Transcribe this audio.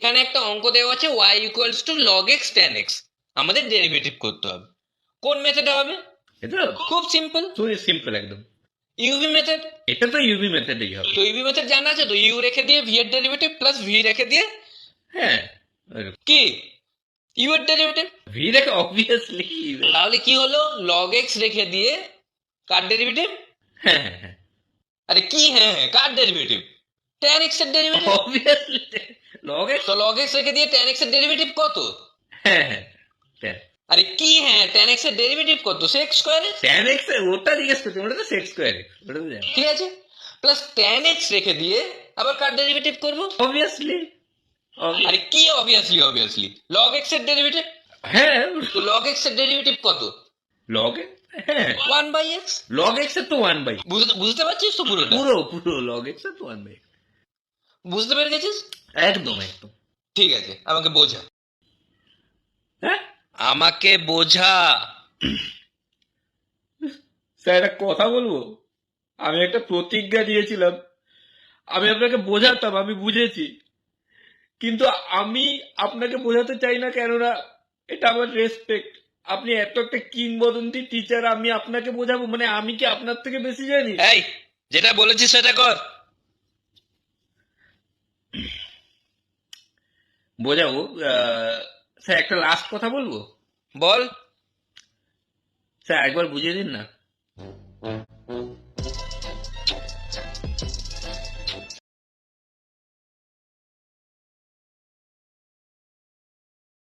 এখানে একটা অঙ্ক দেওয়া আছে y equals to log x tan x আমাদের ডেরিভেটিভ করতে হবে। কোন মেথডে হবে? এটা খুব সিম্পল খুবই সিম্পল একদম। ইউভি মেথড এটা তো ইউভি মেথডেই হবে। তো ইউভি মেথড জানা আছে? তো ইউ রেখে দিয়ে ভি এর ডেরিভেটিভ প্লাস ভি রেখে দিয়ে হ্যাঁ। কি? ইউ এর ডেরিভেটিভ ভি রেখে অবভিয়াসলি তাহলে কি হলো? log x রেখে দিয়ে কার ডেরিভেটিভ হ্যাঁ হ্যাঁ হ্যাঁ। আরে কি হ্যাঁ হ্যাঁ কার ডেরিভেটিভ tan x এর ডেরিভেটিভ অবভিয়াসলি লগ? এক্স তো log x রেখে দিয়ে tan x এর ডেরিভেটিভ কত? হ্যাঁ হ্যাঁ হ্যাঁ। আরে কি হ্যাঁ tan x এর ডেরিভেটিভ কত? sec স্কয়ার ট্যান এক্স ওটা জিজ্ঞেস করছি ওটা তো সেক্স স্কোয়ার এক্স ওটা তো ঠিক আছে। প্লাস tan x রেখে দিয়ে আবার কার ডেরিভেটিভ করব? অবভিয়াসলি আরে কি অবভিয়াসলি অবভিয়াসলি log x এর ডেরিভেটিভ হ্যাঁ। তো log x এর ডেরিভেটিভ কত? লগ হ্যাঁ। 1 বাই x? লগ এক্সের তো ওয়ান বাই বুঝতে বুঝতে পারছিস তো পুরোটা? পুরো পুরো লগ এক্সের তো ওয়ান বাই বুঝতে পেরে গেছিস? একদম একদম। ঠিক আছে আমাকে বোঝা। হ্যাঁ? আমাকে বোঝা। স্যার একটা কথা বলব? আমি একটা প্রতিজ্ঞা দিয়েছিলাম। আমি আপনাকে বোঝাতাম আমি বুঝেছি। কিন্তু আমি আপনাকে বোঝাতে চাই না কেননা এটা আমার রেসপেক্ট আপনি এত একটা কিংবদন্তি টিচার আমি আপনাকে বোঝাবো? মানে আমি কি আপনার থেকে বেশি জানি? এই যেটা বলেছিস সেটা কর। বোঝাবো স্যার একটা লাস্ট কথা বলব? বল। স্যার একবার বুঝিয়ে দিন না।